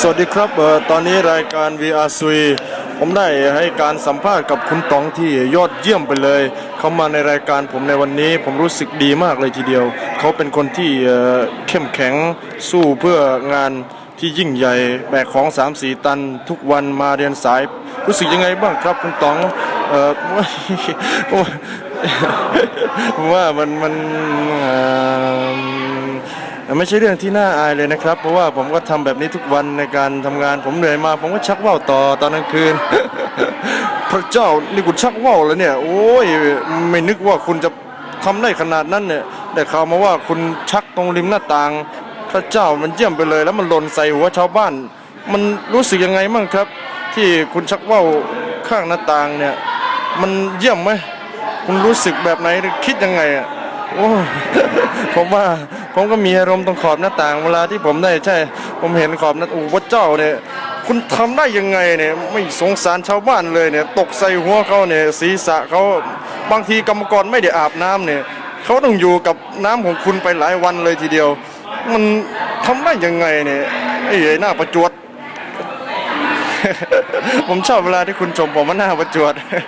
สวัสดีครับตอนนี้รายการ VR ซุยผมได้ให้การสัมภาษณ์กับคุณต๋องที่ยอดเยี่ยมไปเลย เขามาในรายการผมในวันนี้ ผมรู้สึกดีมากเลยทีเดียว เขาเป็นคนที่เข้มแข็งสู้เพื่องานที่ยิ่งใหญ่แบกของ 3-4 ตันทุกวันมาเรียนสาย รู้สึกยังไงบ้างครับคุณต๋องเอ่อว่ามันมัน ไม่ใช่เรื่องที่น่าอายเลยนะครับ เพราะว่าผมก็ทำแบบนี้ทุกวันในการทำงาน ผมเหนื่อยมา ผมก็ชักว่าวต่อตอนกลางคืน พระเจ้านี่คุณชักว่าวแล้วเนี่ย โอ้ยไม่นึกว่าคุณจะทำได้ขนาดนั้นเนี่ยแต่ข่าวมาว่าคุณชักตรงริมหน้าต่าง พระเจ้ามันเยี่ยมไปเลย แล้วมันหล่นใส่หัวชาวบ้าน มันรู้สึกยังไงมั่งครับ ที่คุณชักว่าวข้างหน้าต่างเนี่ย มันเยี่ยมไหมคุณรู้สึกแบบไหนคิดยังไงอะโอ้ผมว่า ผมก็มีอารมณ์ตรงขอบหน้าต่างเวลาที่ผมได้ใช่ ผมเห็นขอบหน้าอ้พระเจ้าเนี่ยคุณทำได้ยังไงเนี่ยไม่สงสารชาวบ้านเลยเนี่ยตกใส่หัวเขาเนี่ยศีรษะเขาบางทีกรรมกรไม่ได้อาบน้ำเนี่ยเขาต้องอยู่กับน้ำของคุณไปหลายวันเลยทีเดียว มันทำได้ยังไงเนี่ยไอ้หน้าประจวด ผมชอบเวลาที่คุณชมผมว่าหน้าประจวด